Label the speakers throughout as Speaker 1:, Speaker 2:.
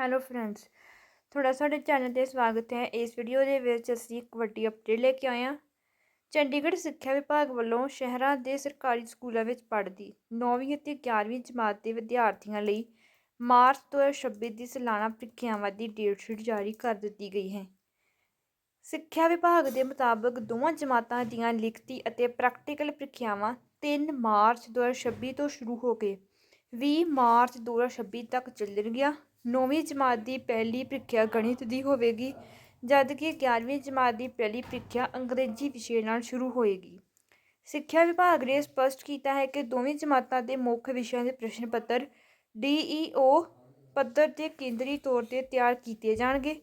Speaker 1: Hello friends ਤੁਹਾਡਾ ਸਾਡੇ channel ਤੇ ਸਵਾਗਤ ਹੈ। ਇਸ ਵੀਡੀਓ ਦੇ ਵਿੱਚ ਅਸੀਂ ਇੱਕ ਵੱਡੀ ਅਪਡੇਟ ਲੈ ਕੇ ਆਏ ਹਾਂ। ਚੰਡੀਗੜ੍ਹ ਸਿੱਖਿਆ ਵਿਭਾਗ ਵੱਲੋਂ ਸ਼ਹਿਰਾਂ ਦੇ ਸਰਕਾਰੀ ਸਕੂਲਾਂ ਵਿੱਚ ਪੜ੍ਹਦੀ 9ਵੀਂ ਅਤੇ 11ਵੀਂ ਜਮਾਤ ਦੇ ਵਿਦਿਆਰਥੀਆਂ ਲਈ ਮਾਰਚ 2026 ਦੀ ਸਾਲਾਨਾ ਪ੍ਰੀਖਿਆਵਾਂ ਦੀ ਡੇਟ ਸ਼ੀਟ ਜਾਰੀ ਕਰ ਦਿੱਤੀ ਗਈ ਹੈ। ਸਿੱਖਿਆ ਵਿਭਾਗ ਦੇ ਮੁਤਾਬਕ ਦੋਵਾਂ ਜਮਾਤਾਂ ਦੀਆਂ ਲਿਖਤੀ ਅਤੇ ਪ੍ਰੈਕਟੀਕਲ ਪ੍ਰੀਖਿਆਵਾਂ 3 ਮਾਰਚ 2026 ਤੋਂ ਸ਼ੁਰੂ ਹੋ ਕੇ ਵੀਹ ਮਾਰਚ 2026 ਤੱਕ ਚੱਲਣਗੀਆਂ। ਨੌਵੀਂ ਜਮਾਤ ਦੀ ਪਹਿਲੀ ਪ੍ਰੀਖਿਆ ਗਣਿਤ ਦੀ ਹੋਵੇਗੀ, ਜਦਕਿ 11ਵੀਂ ਜਮਾਤ ਦੀ ਪਹਿਲੀ ਪ੍ਰੀਖਿਆ ਅੰਗਰੇਜ਼ੀ ਵਿਸ਼ੇ ਨਾਲ ਸ਼ੁਰੂ ਹੋਏਗੀ। ਸਿੱਖਿਆ ਵਿਭਾਗ ਨੇ ਸਪਸ਼ਟ ਕੀਤਾ ਹੈ ਕਿ ਦੋਵੇਂ ਜਮਾਤਾਂ ਦੇ ਮੁੱਖ ਵਿਸ਼ਿਆਂ ਦੇ ਪ੍ਰਸ਼ਨ ਪੱਤਰ ਡੀਈਓ ਪੱਧਰ ਤੇ ਕੇਂਦਰੀ ਤੌਰ ਤੇ ਤਿਆਰ ਕੀਤੇ ਜਾਣਗੇ।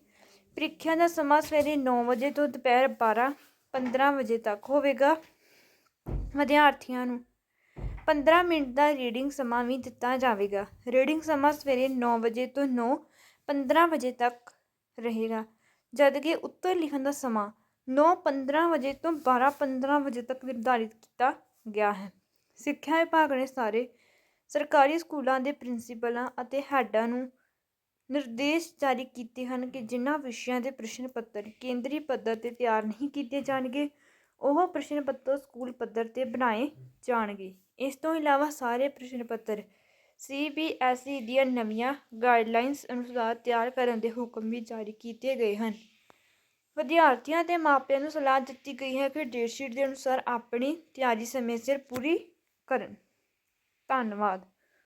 Speaker 1: ਪ੍ਰੀਖਿਆ ਦਾ ਸਮਾਂ ਸਵੇਰੇ 9 ਵਜੇ ਤੋਂ ਦੁਪਹਿਰ 12 15 ਵਜੇ ਤੱਕ ਹੋਵੇਗਾ। ਵਿਦਿਆਰਥੀਆਂ ਨੂੰ 15 ਮਿੰਟ ਦਾ ਰੀਡਿੰਗ ਸਮਾਂ ਵੀ ਦਿੱਤਾ ਜਾਵੇਗਾ। ਰੀਡਿੰਗ ਸਮਾਂ ਸਵੇਰੇ 9 ਵਜੇ ਤੋਂ 9 15 ਵਜੇ ਤੱਕ ਰਹੇਗਾ, ਜਦਕਿ ਉੱਤਰ ਲਿਖਣ ਦਾ ਸਮਾਂ 9:15 ਵਜੇ ਤੋਂ 12:15 ਵਜੇ ਤੱਕ ਨਿਰਧਾਰਿਤ ਕੀਤਾ ਗਿਆ ਹੈ। ਸਿੱਖਿਆ ਵਿਭਾਗ ਨੇ ਸਾਰੇ ਸਰਕਾਰੀ ਸਕੂਲਾਂ ਦੇ ਪ੍ਰਿੰਸੀਪਲਾਂ ਅਤੇ ਹੈਡਾਂ ਨੂੰ ਨਿਰਦੇਸ਼ ਜਾਰੀ ਕੀਤੇ ਹਨ ਕਿ ਜਿਨ੍ਹਾਂ ਵਿਸ਼ਿਆਂ ਦੇ ਪ੍ਰਸ਼ਨ ਪੱਤਰ ਕੇਂਦਰੀ ਪੱਧਰ ਤੇ ਤਿਆਰ ਨਹੀਂ ਕੀਤੇ ਜਾਣਗੇ, ਉਹ ਪ੍ਰਸ਼ਨ ਪੱਤਰ ਸਕੂਲ ਪੱਧਰ ਤੇ ਬਣਾਏ ਜਾਣਗੇ। ਇਸ ਤੋਂ ਇਲਾਵਾ ਸਾਰੇ ਪ੍ਰਸ਼ਨ ਪੱਤਰ ਸੀਬੀਐਸਈ ਦੀਆਂ ਨਵੀਆਂ ਗਾਈਡਲਾਈਨਸ ਅਨੁਸਾਰ ਤਿਆਰ ਕਰਨ ਦੇ ਹੁਕਮ ਵੀ ਜਾਰੀ ਕੀਤੇ ਗਏ ਹਨ। ਵਿਦਿਆਰਥੀਆਂ ਤੇ ਮਾਪਿਆਂ ਨੂੰ ਸਲਾਹ ਦਿੱਤੀ ਗਈ ਹੈ ਕਿ ਡੇਟ ਸ਼ੀਟ ਦੇ ਅਨੁਸਾਰ ਆਪਣੀ ਤਿਆਰੀ ਸਮੇਂ ਸਿਰ ਪੂਰੀ ਕਰਨ। ਧੰਨਵਾਦ।